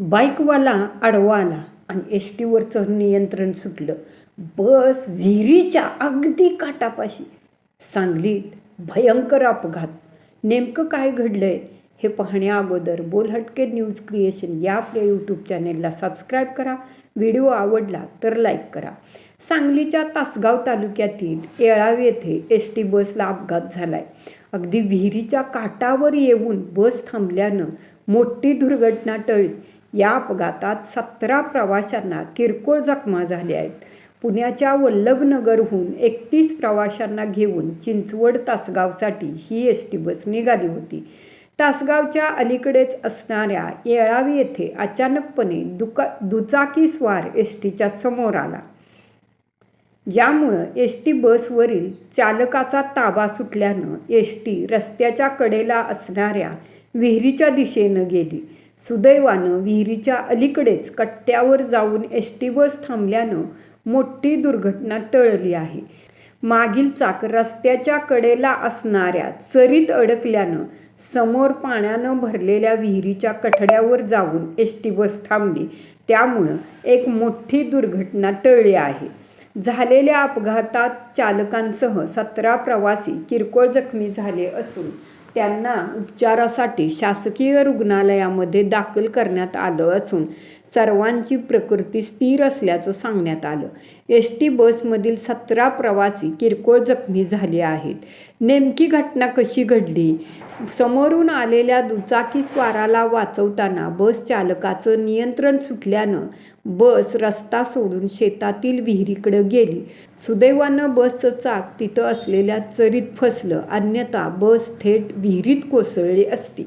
बाईकवाला आडवा आला आणि एस टीवरचं नियंत्रण सुटलं. बस विहिरीच्या अगदी काटापाशी सांगलीत भयंकर अपघात. नेमकं काय घडलंय हे पाहण्या अगोदर बोलहटके न्यूज क्रिएशन या आपल्या यूट्यूब चॅनेलला सबस्क्राईब करा. व्हिडिओ आवडला तर लाईक करा. सांगलीच्या तासगाव तालुक्यातील येळाव येथे एस टी बसला अपघात झालाय. अगदी विहिरीच्या काटावर येऊन बस थांबल्यानं मोठी दुर्घटना टळली. या अपघातात सतरा प्रवाशांना किरकोळ जखमा झाल्या आहेत. पुण्याच्या वल्लभनगरहून एकतीस प्रवाशांना घेऊन चिंचवड तासगावसाठी ही एस टी बस निघाली होती. तासगावच्या अलीकडेच असणाऱ्या येळावी येथे अचानकपणे दुका दुचाकी स्वार एस टीच्या समोर आला. ज्यामुळं एस टी बसवरील चालकाचा ताबा सुटल्यानं एस टी रस्त्याच्या कडेला असणाऱ्या विहिरीच्या दिशेनं गेली. सुदैवानं विहिरीच्या अलीकडेच कट्ट्यावर जाऊन एस टी बस थांबल्यानं मोठी दुर्घटना टळली आहे. मागील चाक रस्त्याच्या कडेला असणाऱ्या चरीत अडकल्यानं समोर पाण्यानं भरलेल्या विहिरीच्या कठड्यावर जाऊन एस टी बस थांबली. त्यामुळं एक मोठी दुर्घटना टळली आहे. झालेल्या अपघातात चालकांसह सतरा प्रवासी किरकोळ जखमी झाले असून त्यांना उपचारासाठी शासकीय रुग्णालयामध्ये दाखल करण्यात आलं असून सर्वांची प्रकृती स्थिर असल्याचं सांगण्यात आलं. एस टी बसमधील सतरा प्रवासी किरकोळ जखमी झाले आहेत. नेमकी घटना कशी घडली? समोरून आलेल्या दुचाकी स्वाराला वाचवताना बस चालकाचं नियंत्रण सुटल्यानं बस रस्ता सोडून शेतातील विहिरीकडे गेली. सुदैवानं बसचं चाक तिथं असलेल्या चरीत फसलं. अन्यथा बस थेट विहिरीत कोसळली असती.